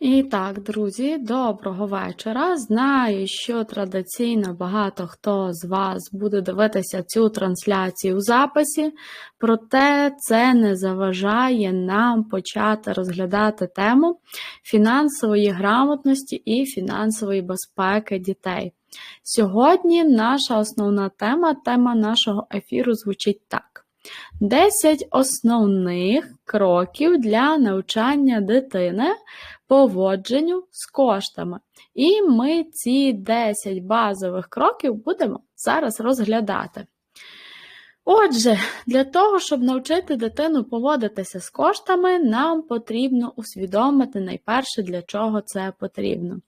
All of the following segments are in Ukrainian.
І так, друзі, доброго вечора. Знаю, що традиційно багато хто з вас буде дивитися цю трансляцію у записі, проте це не заважає нам почати розглядати тему фінансової грамотності і фінансової безпеки дітей. Сьогодні наша основна тема, тема нашого ефіру звучить так. 10 основних кроків для навчання дитини поводженню з коштами. І ми ці 10 базових кроків будемо зараз розглядати. Отже, для того, щоб навчити дитину поводитися з коштами, нам потрібно усвідомити найперше, для чого це потрібно.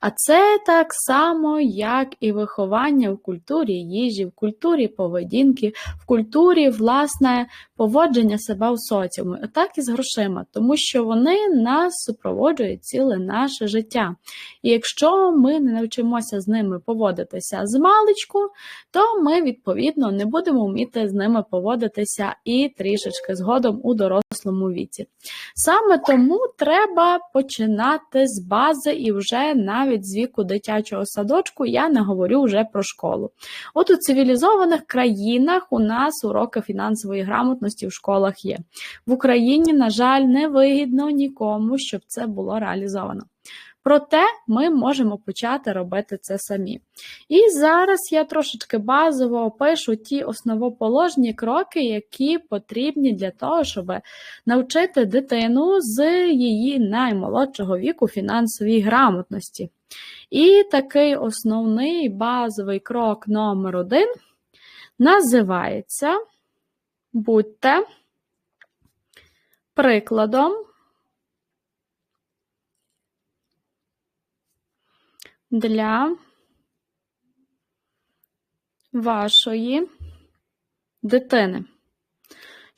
А це так само, як і виховання в культурі їжі, в культурі поведінки, в культурі, власне, поводження себе в соціумі, так і з грошима, тому що вони нас супроводжують ціле наше життя. І якщо ми не навчимося з ними поводитися з маличку, то ми, відповідно, не будемо вміти з ними поводитися і трішечки згодом у дорослому віці. Саме тому треба починати з бази і вже навіть з віку дитячого садочку я не говорю вже про школу. От у цивілізованих країнах у нас уроки фінансової грамотності в школах є. В Україні, на жаль, не вигідно нікому, щоб це було реалізовано. Проте ми можемо почати робити це самі. І зараз я трошечки базово опишу ті основоположні кроки, які потрібні для того, щоб навчити дитину з її наймолодшого віку фінансовій грамотності. І такий основний базовий крок номер один називається Будьте прикладом для вашої дитини.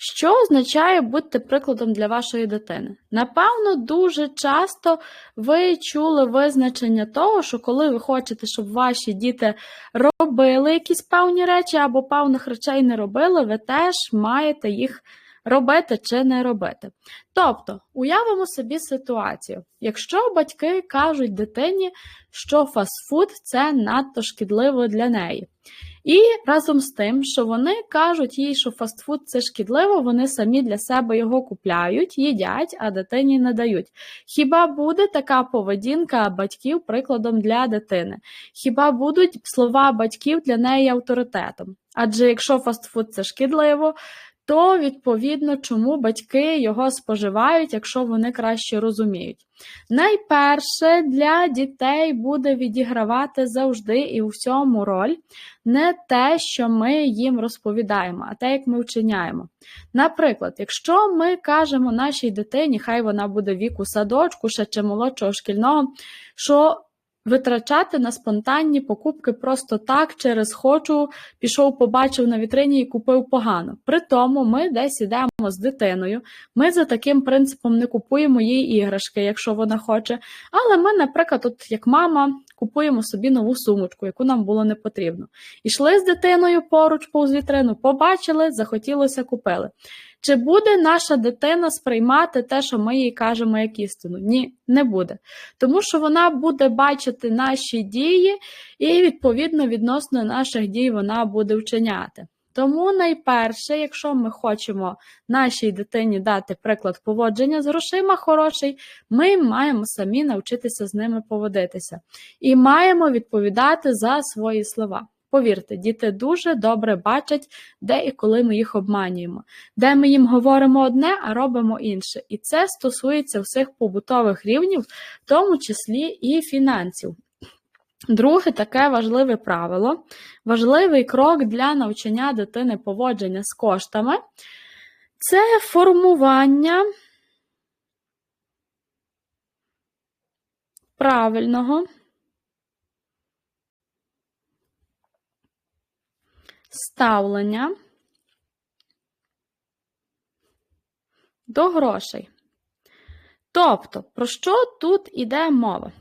Що означає бути прикладом для вашої дитини? Напевно, дуже часто ви чули визначення того, що коли ви хочете, щоб ваші діти робили якісь певні речі або певних речей не робили, ви теж маєте їх робити чи не робити. Тобто, уявимо собі ситуацію, якщо батьки кажуть дитині, що фастфуд це надто шкідливо для неї. І разом з тим, що вони кажуть їй, що фастфуд це шкідливо, вони самі для себе його купляють, їдять, а дитині не дають. Хіба буде така поведінка батьків прикладом для дитини? Хіба будуть слова батьків для неї авторитетом? Адже якщо фастфуд це шкідливо, то відповідно чому батьки його споживають, якщо вони краще розуміють. Найперше для дітей буде відігравати завжди і у всьому роль не те, що ми їм розповідаємо, а те, як ми вчиняємо. Наприклад, якщо ми кажемо нашій дитині, хай вона буде віку садочку ще чи молодшого шкільного, що Витрачати на спонтанні покупки просто так, через хочу, пішов, побачив на вітрині і купив погано. При тому ми десь ідемо з дитиною. Ми за таким принципом не купуємо їй іграшки, якщо вона хоче. Але ми, наприклад, от як мама, купуємо собі нову сумочку, яку нам було не потрібно. Ішли з дитиною поруч повз вітрину, побачили, захотілося купили. Чи буде наша дитина сприймати те, що ми їй кажемо як істину? Ні, не буде. Тому що вона буде бачити наші дії, і, відповідно, відносно наших дій вона буде вчиняти. Тому найперше, якщо ми хочемо нашій дитині дати приклад поводження з грошима хороший, ми маємо самі навчитися з ними поводитися і маємо відповідати за свої слова. Повірте, діти дуже добре бачать, де і коли ми їх обманюємо, де ми їм говоримо одне, а робимо інше. І це стосується всіх побутових рівнів, в тому числі і фінансів. Друге таке важливе правило, важливий крок для навчання дитини поводження з коштами це формування правильного ставлення до грошей. Тобто, про що тут іде мова?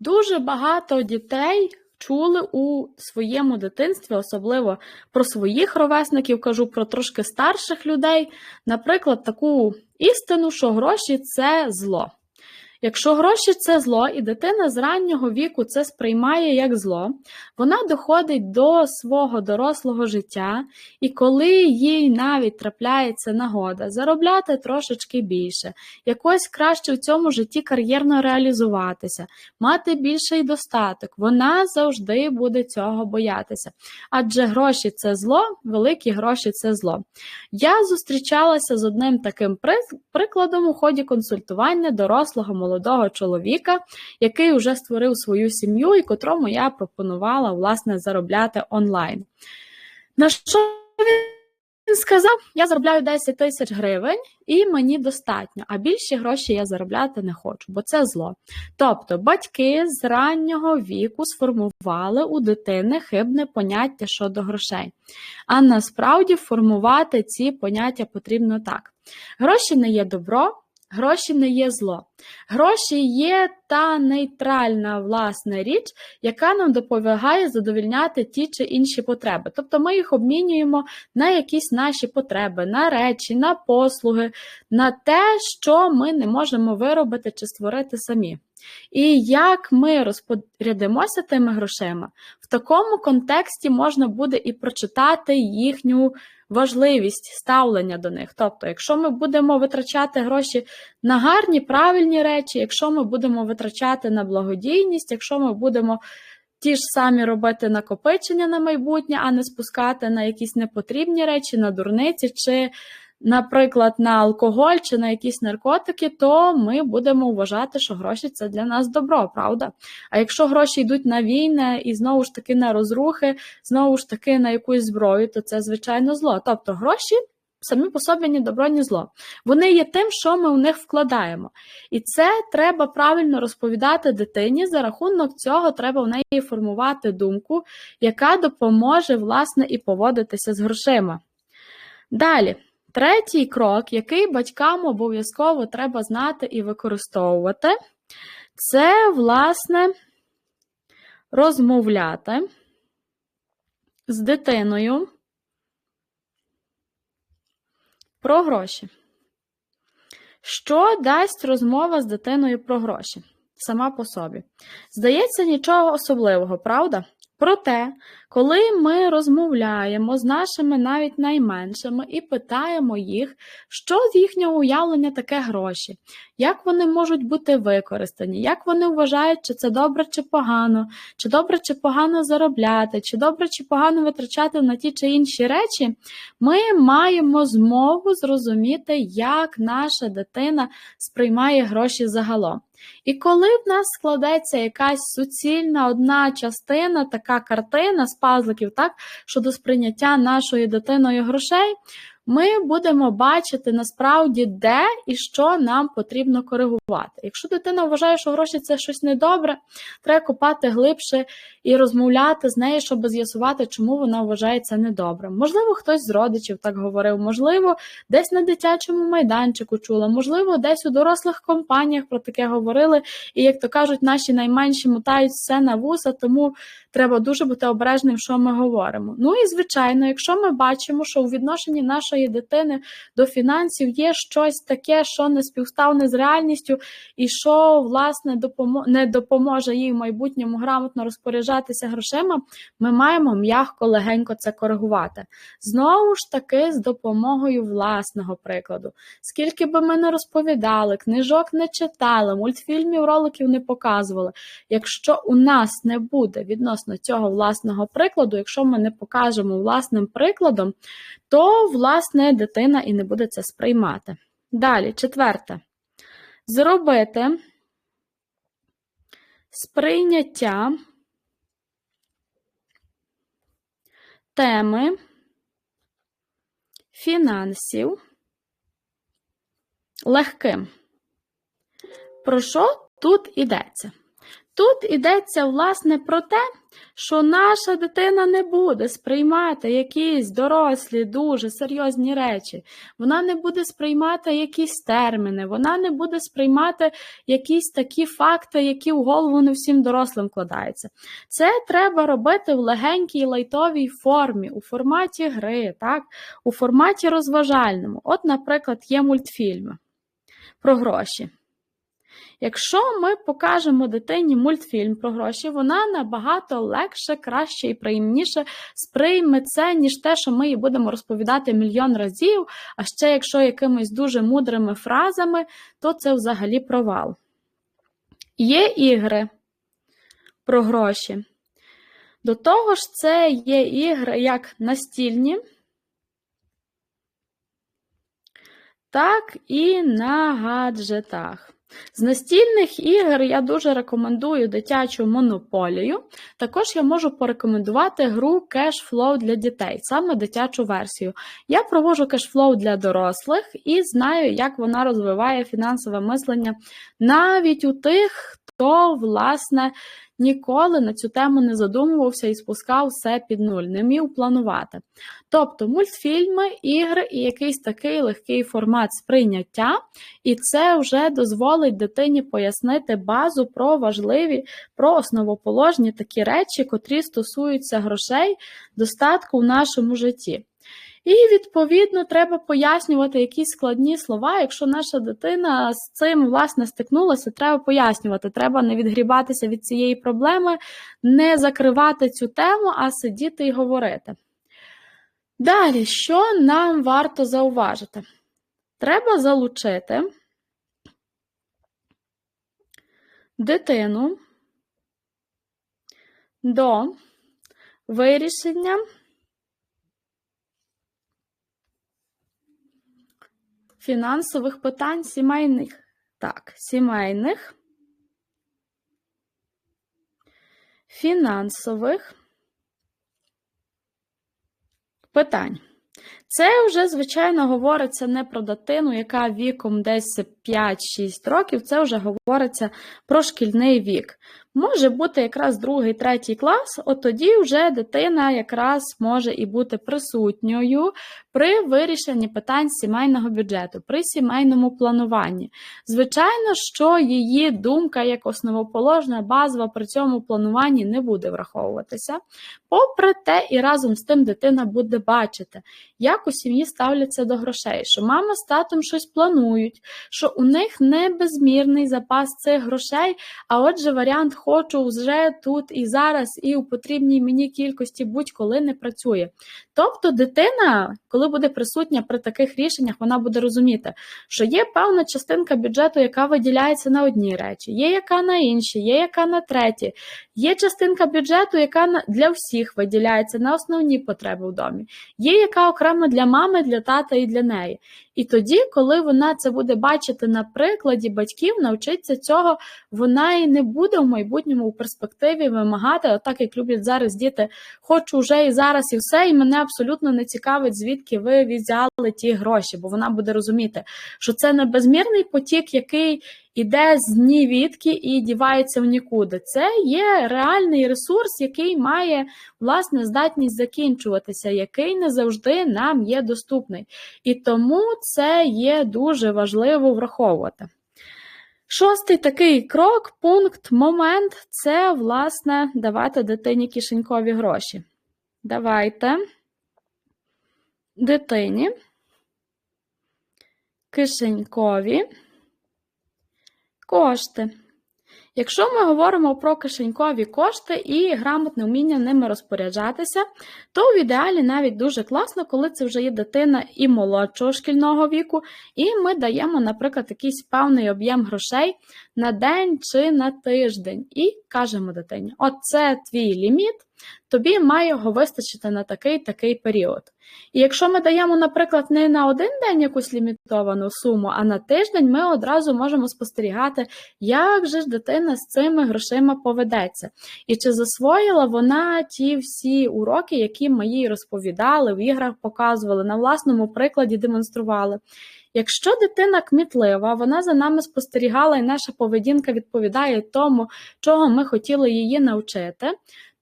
Дуже багато дітей чули у своєму дитинстві, особливо про своїх ровесників, кажу про трошки старших людей, наприклад, таку істину, що гроші це зло. Якщо гроші це зло, і дитина з раннього віку це сприймає як зло, вона доходить до свого дорослого життя, і коли їй навіть трапляється нагода заробляти трошечки більше, якось краще в цьому житті кар'єрно реалізуватися, мати більший достаток, вона завжди буде цього боятися. Адже гроші це зло, великі гроші це зло. Я зустрічалася з одним таким прикладом у ході консультування дорослого молодого чоловіка, який вже створив свою сім'ю і котрому я пропонувала власне заробляти онлайн. На що він сказав: я заробляю 10 тисяч гривень, і мені достатньо, а більші гроші я заробляти не хочу, бо це зло. Тобто батьки з раннього віку сформували у дитини хибне поняття щодо грошей. А насправді формувати ці поняття потрібно так: гроші не є добро, Гроші не є зло. Гроші є та нейтральна власна річ, яка нам допомагає задовільняти ті чи інші потреби. Тобто ми їх обмінюємо на якісь наші потреби, на речі, на послуги, на те, що ми не можемо виробити чи створити самі. І як ми розпорядимося тими грошима, в такому контексті можна буде і прочитати їхню важливість ставлення до них. Тобто, якщо ми будемо витрачати гроші на гарні, правильні речі, якщо ми будемо витрачати на благодійність, якщо ми будемо ті ж самі робити накопичення на майбутнє, а не спускати на якісь непотрібні речі, на дурниці чи наприклад, на алкоголь чи на якісь наркотики, то ми будемо вважати, що гроші це для нас добро, правда? А якщо гроші йдуть на війни і знову ж таки на розрухи, знову ж таки на якусь зброю, то це звичайно зло. Тобто гроші. Самі по собі ні добро, ні зло. Вони є тим, що ми в них вкладаємо. І це треба правильно розповідати дитині. За рахунок цього треба в неї формувати думку, яка допоможе, власне, і поводитися з грошима. Далі. Третій крок, який батькам обов'язково треба знати і використовувати, це, власне, розмовляти з дитиною про гроші. Що дасть розмова з дитиною про гроші? Сама по собі. Здається, нічого особливого, правда? Проте, коли ми розмовляємо з нашими навіть найменшими і питаємо їх, що з їхнього уявлення таке гроші, як вони можуть бути використані, як вони вважають, чи це добре чи погано, чи добре чи погано заробляти, чи добре чи погано витрачати на ті чи інші речі, ми маємо змогу зрозуміти, як наша дитина сприймає гроші загалом. І коли в нас складеться якась суцільна одна частина, така картина з пазликів, так, щодо сприйняття нашої дитиною грошей, ми будемо бачити насправді, де і що нам потрібно коригувати. Якщо дитина вважає, що гроші це щось недобре, треба копати глибше і розмовляти з нею, щоб з'ясувати, чому вона вважає це недобрим. Можливо, хтось з родичів так говорив, можливо, десь на дитячому майданчику чула, можливо, десь у дорослих компаніях про таке говорили. І, як то кажуть, наші найменші мотають все на вуса, тому треба дуже бути обережним, що ми говоримо. Ну і звичайно, якщо ми бачимо, що у відношенні нашої дитини до фінансів є щось таке, що не співставне з реальністю, і що, власне, не допоможе їй в майбутньому грамотно розпоряджатися грошима, ми маємо м'ягко легенько це коригувати. Знову ж таки, з допомогою власного прикладу. Скільки би ми не розповідали, книжок не читали, мультфільмів, роликів не показували. Якщо у нас не буде відносно цього власного прикладу, якщо ми не покажемо власним прикладом, то, власне, дитина і не буде це сприймати. Далі, четверте. Зробити сприйняття теми фінансів легким. Про що тут йдеться? Тут йдеться, власне, про те, що наша дитина не буде сприймати якісь дорослі, дуже серйозні речі, вона не буде сприймати якісь терміни, вона не буде сприймати якісь такі факти, які в голову не всім дорослим вкладаються. Це треба робити в легенькій лайтовій формі, у форматі гри, так? у форматі розважальному. От, наприклад, є мультфільми про гроші. Якщо ми покажемо дитині мультфільм про гроші, вона набагато легше, краще і приємніше сприйме це, ніж те, що ми їй будемо розповідати мільйон разів. А ще якщо якимись дуже мудрими фразами, то це взагалі провал. Є ігри про гроші. До того ж, це є ігри як настільні, так і на гаджетах. З настільних ігор я дуже рекомендую дитячу монополію. Також я можу порекомендувати гру кешфлоу для дітей, саме дитячу версію. Я проводжу кешфлоу для дорослих і знаю, як вона розвиває фінансове мислення навіть у тих, хто, власне, ніколи на цю тему не задумувався і спускав все під нуль, не вмів планувати. Тобто мультфільми, ігри і якийсь такий легкий формат сприйняття, і це вже дозволить дитині пояснити базу про важливі, про основоположні такі речі, котрі стосуються грошей, достатку в нашому житті. І, відповідно, треба пояснювати якісь складні слова. Якщо наша дитина з цим власне стикнулася, треба пояснювати. Треба не відгрібатися від цієї проблеми, не закривати цю тему, а сидіти і говорити. Далі, що нам варто зауважити? Треба залучити дитину до вирішення. Фінансових питань сімейних. Так, сімейних, фінансових питань. Це вже, звичайно, говориться не про дитину, яка віком десь 5-6 років, це вже говориться про шкільний вік. Може бути якраз другий, третій клас, от тоді вже дитина якраз може і бути присутньою при вирішенні питань сімейного бюджету, при сімейному плануванні. Звичайно, що її думка як основоположна, базова при цьому плануванні не буде враховуватися. Попри те, і разом з тим дитина буде бачити, як у сім'ї ставляться до грошей, що мама з татом щось планують, що у них не безмірний запас цих грошей, а отже, варіант хочу вже тут і зараз, і у потрібній мені кількості будь-коли не працює. Тобто, дитина, коли буде присутня при таких рішеннях, вона буде розуміти, що є певна частинка бюджету, яка виділяється на одні речі, є яка на інші, є яка на треті, є частинка бюджету, яка для всіх виділяється на основні потреби в домі, є яка окремо для мами, для тата і для неї. І тоді, коли вона це буде бачити на прикладі батьків, навчиться цього, вона і не буде в майбутньому у перспективі вимагати, отак як люблять зараз діти, хочу вже і зараз, і все, і мене абсолютно не цікавить, звідки ви взяли ті гроші, бо вона буде розуміти, що це не безмірний потік, який іде з нівідки і дівається в нікуди. Це є реальний ресурс, який має власне здатність закінчуватися, який не завжди нам є доступний. І тому це є дуже важливо враховувати. Шостий такий крок, пункт, момент це, власне, давати дитині кишенькові гроші. Давайте дитині кишенькові кошти. Якщо ми говоримо про кишенькові кошти і грамотне вміння ними розпоряджатися, то в ідеалі навіть дуже класно, коли це вже є дитина і молодшого шкільного віку, і ми даємо, наприклад, якийсь певний об'єм грошей на день чи на тиждень, і кажемо дитині: оце твій ліміт, тобі має його вистачити на такий такий період. І якщо ми даємо, наприклад, не на один день якусь лімітовану суму, а на тиждень, ми одразу можемо спостерігати, як же ж дитина з цими грошима поведеться. І чи засвоїла вона ті всі уроки, які ми їй розповідали, в іграх показували, на власному прикладі демонстрували. Якщо дитина кмітлива, вона за нами спостерігала, і наша поведінка відповідає тому, чого ми хотіли її навчити,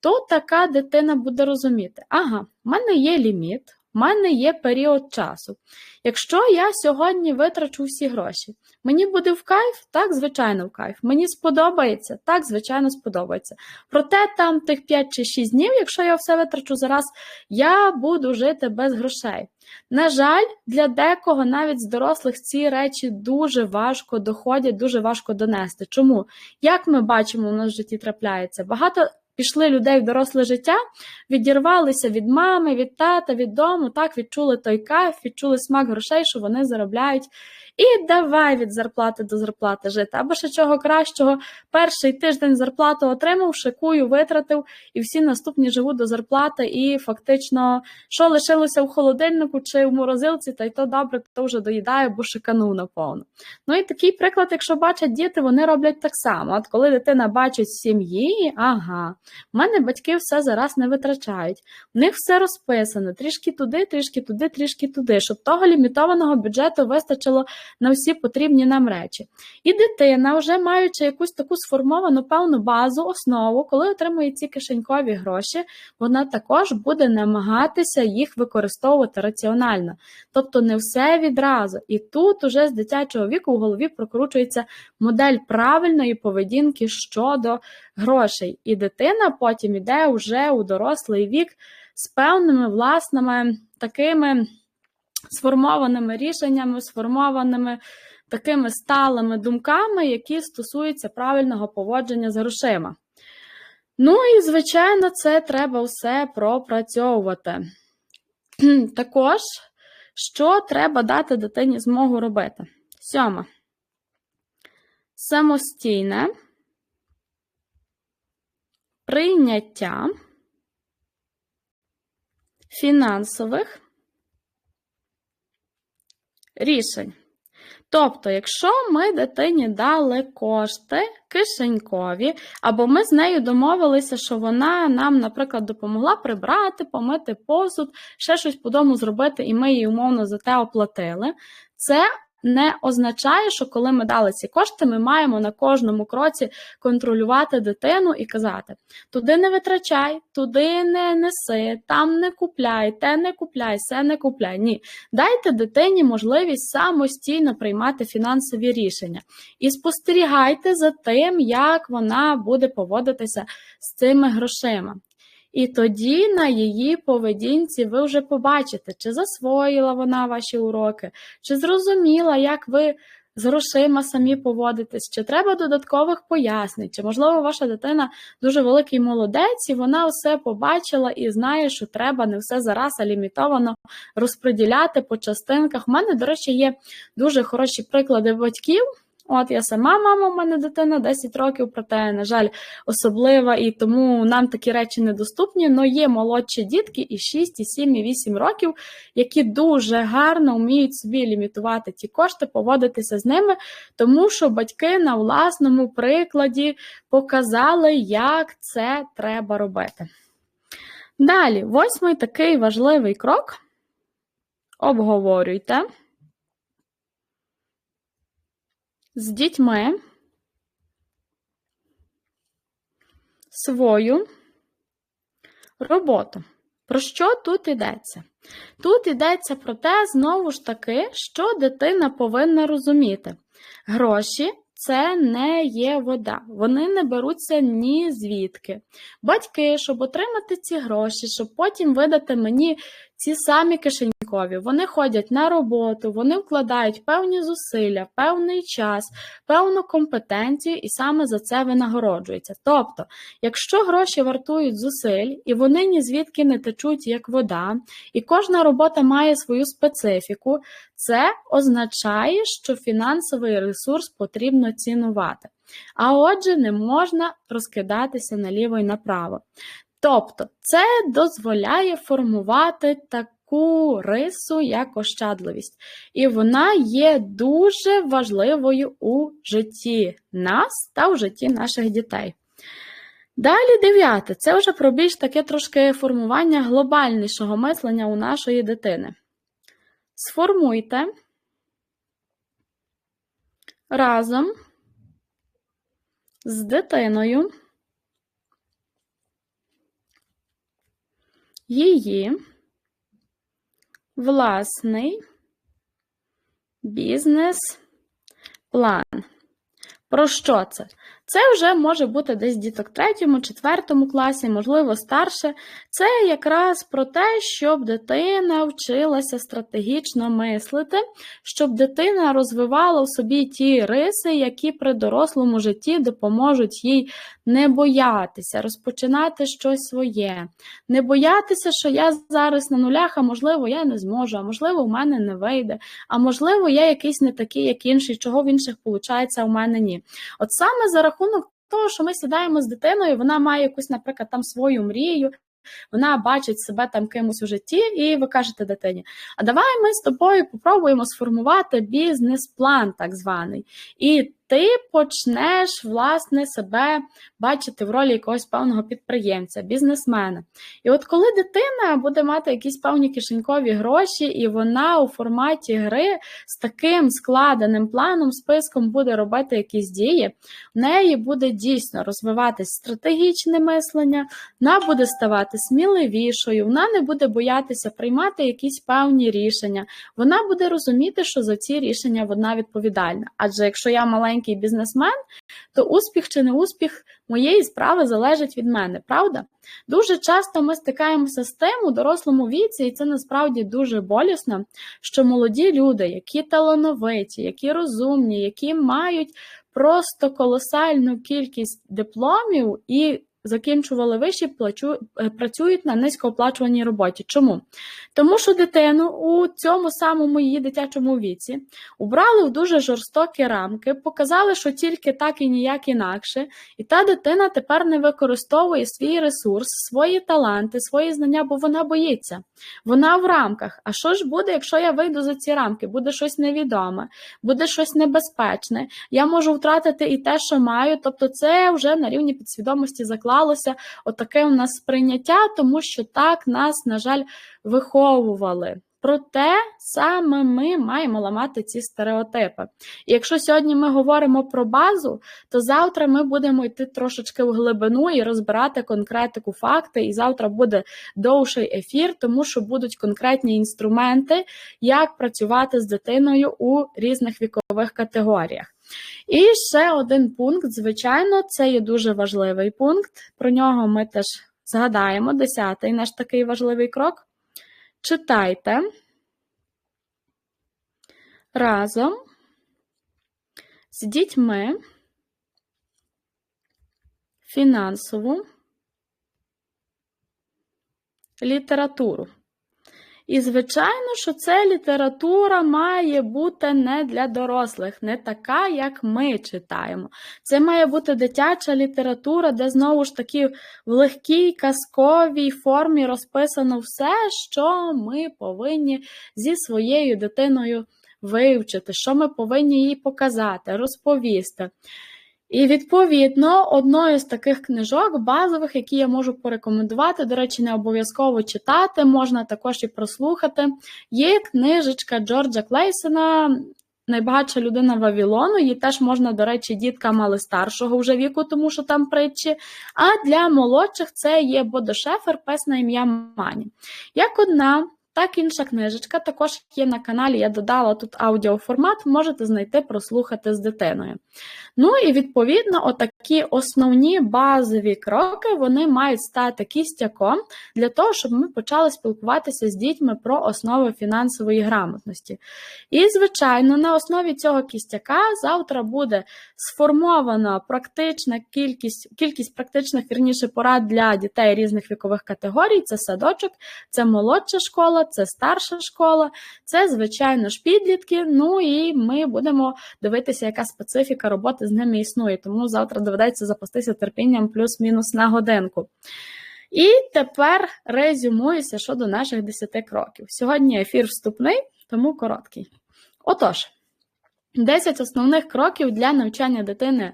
то така дитина буде розуміти, ага, в мене є ліміт, У мене є період часу. Якщо я сьогодні витрачу всі гроші, мені буде в кайф? Так, звичайно, в кайф. Мені сподобається? Так, звичайно, сподобається. Проте там тих 5 чи 6 днів, якщо я все витрачу зараз, я буду жити без грошей. На жаль, для декого навіть з дорослих ці речі дуже важко доходять, дуже важко донести. Чому? Як ми бачимо, у нас в житті трапляється? Багато пішли людей в доросле життя, відірвалися від мами, від тата, від дому, так відчули той кайф, відчули смак грошей, що вони заробляють. І давай від зарплати до зарплати жити. Або ще чого кращого, перший тиждень зарплату отримав, шикую, витратив, і всі наступні живуть до зарплати, і фактично, що лишилося в холодильнику чи в морозилці, та й то добре, то вже доїдає, бо шиканув наповно. Ну і такий приклад, якщо бачать діти, вони роблять так само. От коли дитина бачить сім'ї, ага, в мене батьки все зараз не витрачають. В них все розписано, трішки туди, трішки туди, трішки туди, щоб того лімітованого бюджету вистачило на всі потрібні нам речі. І дитина, вже маючи якусь таку сформовану певну базу, основу, коли отримує ці кишенькові гроші, вона також буде намагатися їх використовувати раціонально. Тобто не все відразу. І тут уже з дитячого віку в голові прокручується модель правильної поведінки щодо грошей. І дитина потім іде вже у дорослий вік з певними власними такими сформованими рішеннями, сформованими такими сталими думками, які стосуються правильного поводження з грошима. Ну і, звичайно, це треба все пропрацьовувати. Також, що треба дати дитині змогу робити? Сьоме. Самостійне прийняття фінансових рішень. Тобто, якщо ми дитині дали кошти кишенькові, або ми з нею домовилися, що вона нам, наприклад, допомогла прибрати, помити посуд, ще щось по дому зробити, і ми її умовно за те оплатили, це не означає, що коли ми дали ці кошти, ми маємо на кожному кроці контролювати дитину і казати: туди не витрачай, туди не неси, там не купляй, те не купляй, все не купляй. Ні. Дайте дитині можливість самостійно приймати фінансові рішення. І спостерігайте за тим, як вона буде поводитися з цими грошима. І тоді на її поведінці ви вже побачите, чи засвоїла вона ваші уроки, чи зрозуміла, як ви з грошима самі поводитесь, чи треба додаткових пояснень, чи, можливо, ваша дитина дуже великий молодець, і вона все побачила і знає, що треба не все зараз, а лімітовано розподіляти по частинках. У мене, до речі, є дуже хороші приклади батьків. От я сама мама, у мене дитина 10 років, проте, на жаль, особлива, і тому нам такі речі недоступні. але є молодші дітки і 6, і 7, і 8 років, які дуже гарно вміють собі лімітувати ті кошти, поводитися з ними, тому що батьки на власному прикладі показали, як це треба робити. Далі, восьмий такий важливий крок. Обговорюйте. З дітьми свою роботу. Про що тут йдеться? Тут йдеться про те, знову ж таки, що дитина повинна розуміти. Гроші це не є вода, вони не беруться ні звідки. Батьки, щоб отримати ці гроші, щоб потім видати мені ці самі кишенькові, вони ходять на роботу, вони вкладають певні зусилля, певний час, певну компетенцію, і саме за це винагороджуються. Тобто, якщо гроші вартують зусиль, і вони ні звідки не течуть як вода, і кожна робота має свою специфіку, це означає, що фінансовий ресурс потрібно цінувати. А отже, не можна розкидатися наліво і направо. Тобто, це дозволяє формувати таку рису, як ощадливість. І вона є дуже важливою у житті нас та у житті наших дітей. Далі дев'яте, це вже про більш таке трошки формування глобальнішого мислення у нашої дитини. Сформуйте разом з дитиною її власний бізнес-план. Про що це? Це вже може бути десь діток третьому, четвертому класі, можливо, старше. Це якраз про те, щоб дитина вчилася стратегічно мислити, щоб дитина розвивала в собі ті риси, які при дорослому житті допоможуть їй не боятися, розпочинати щось своє, не боятися, що я зараз на нулях, а можливо, я не зможу, а можливо, в мене не вийде, а можливо, я якийсь не такий, як інший, чого в інших виходить, а в мене ні. От саме за рахунок того, що ми сідаємо з дитиною, вона має якусь, наприклад, там свою мрію. Вона бачить себе там кимось у житті, і ви кажете дитині: а давай ми з тобою попробуємо сформувати бізнес-план, так званий. І ти почнеш власне себе бачити в ролі якогось певного підприємця, бізнесмена. І от коли дитина буде мати якісь певні кишенькові гроші, і вона у форматі гри з таким складеним планом, списком буде робити якісь дії, в неї буде дійсно розвиватись стратегічне мислення, вона буде ставати сміливішою, вона не буде боятися приймати якісь певні рішення, вона буде розуміти, що за ці рішення вона відповідальна. Адже якщо я маленький бізнесмен, то успіх чи не успіх моєї справи залежить від мене, правда? Дуже часто ми стикаємося з тим у дорослому віці, і це насправді дуже болісно, що молоді люди, які талановиті, які розумні, які мають просто колосальну кількість дипломів і закінчували виші, е, працюють на низькооплачуваній роботі. Чому? Тому що дитину у цьому самому її дитячому віці убрали в дуже жорстокі рамки, показали, що тільки так і ніяк інакше, і та дитина тепер не використовує свій ресурс, свої таланти, свої знання, бо вона боїться. Вона в рамках. А що ж буде, якщо я вийду за ці рамки? Буде щось невідоме, буде щось небезпечне. Я можу втратити і те, що маю. Тобто, це вже на рівні підсвідомості заклалося отаке у нас сприйняття, тому що так нас, на жаль, виховували. Проте саме ми маємо ламати ці стереотипи. І якщо сьогодні ми говоримо про базу, то завтра ми будемо йти трошечки в глибину і розбирати конкретику факти. І завтра буде довший ефір, тому що будуть конкретні інструменти, як працювати з дитиною у різних вікових категоріях. І ще один пункт, звичайно, це є дуже важливий пункт. Про нього ми теж згадаємо. Десятий наш такий важливий крок. Читайте разом з дітьми фінансову літературу. І, звичайно, що ця література має бути не для дорослих, не така, як ми читаємо. Це має бути дитяча література, де знову ж таки в легкій казковій формі розписано все, що ми повинні зі своєю дитиною вивчити, що ми повинні їй показати, розповісти. І, відповідно, одною з таких книжок базових, які я можу порекомендувати, до речі, не обов'язково читати, можна також і прослухати, є книжечка Джорджа Клейсона. Найбагатша людина Вавілону, її теж можна, до речі, діткам мали старшого вже віку, тому що там притчі. А для молодших це є Бодошефер, пес на ім'я Мані. Як одна так, інша книжечка також є на каналі, я додала тут аудіоформат, можете знайти, прослухати з дитиною. Ну і відповідно, отакі основні базові кроки вони мають стати кістяком для того, щоб ми почали спілкуватися з дітьми про основи фінансової грамотності. І, звичайно, на основі цього кістяка завтра буде сформована практична кількість кількість практичних вірніше порад для дітей різних вікових категорій: це садочок, це молодша школа це старша школа, це, звичайно ж, підлітки. Ну і ми будемо дивитися, яка специфіка роботи з ними існує. Тому завтра доведеться запастися терпінням плюс-мінус на годинку. І тепер резюмуюся щодо наших 10 кроків. Сьогодні ефір вступний, тому короткий. Отож, 10 основних кроків для навчання дитини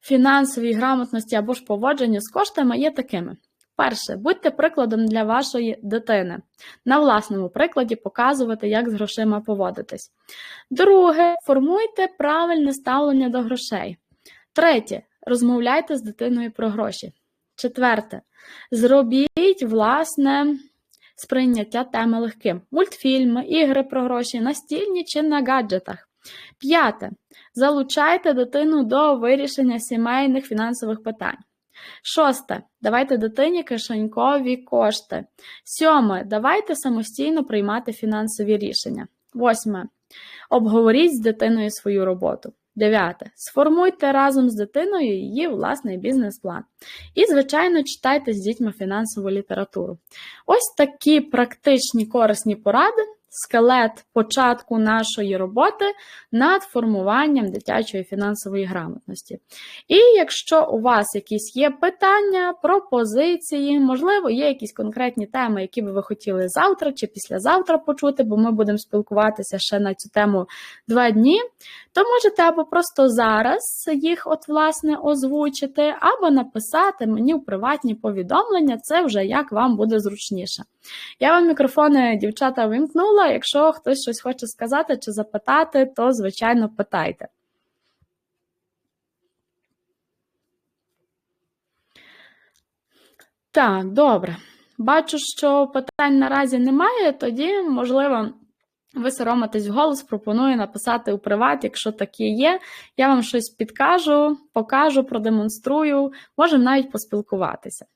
фінансовій грамотності або ж поводженню з коштами є такими. Перше, будьте прикладом для вашої дитини. На власному прикладі показувати, як з грошима поводитись. Друге, формуйте правильне ставлення до грошей. Третє, розмовляйте з дитиною про гроші. Четверте, зробіть, власне, сприйняття теми легким. Мультфільми, ігри про гроші, настільні чи на гаджетах. П'яте. Залучайте дитину до вирішення сімейних фінансових питань. Шосте. Давайте дитині кишенькові кошти. Сьоме. Давайте самостійно приймати фінансові рішення. Восьме. Обговоріть з дитиною свою роботу. Дев'яте. Сформуйте разом з дитиною її власний бізнес-план. І, звичайно, читайте з дітьми фінансову літературу. Ось такі практичні корисні поради, скелет початку нашої роботи над формуванням дитячої фінансової грамотності. І якщо у вас якісь є питання, пропозиції, можливо, є якісь конкретні теми, які би ви хотіли завтра чи післязавтра почути, бо ми будемо спілкуватися ще на цю тему два дні, то можете або просто зараз їх от власне озвучити, або написати мені в приватні повідомлення, це вже як вам буде зручніше. Я вам мікрофони, дівчата, вимкнула. Якщо хтось щось хоче сказати чи запитати, то звичайно питайте. Так, добре. Бачу, що питань наразі немає, тоді, можливо, ви соромитесь вголос, пропоную написати у приват, якщо такі є. Я вам щось підкажу, покажу, продемонструю, можемо навіть поспілкуватися.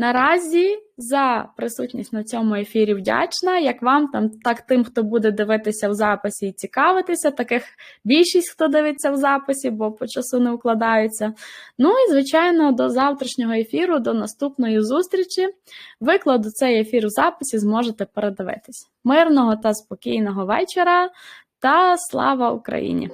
Наразі за присутність на цьому ефірі вдячна, як вам, там, так тим, хто буде дивитися в записі і цікавитися, таких більшість, хто дивиться в записі, бо по часу не укладаються. Ну і, звичайно, до завтрашнього ефіру, до наступної зустрічі. Викладу цей ефір у записі зможете передивитись. Мирного та спокійного вечора та слава Україні!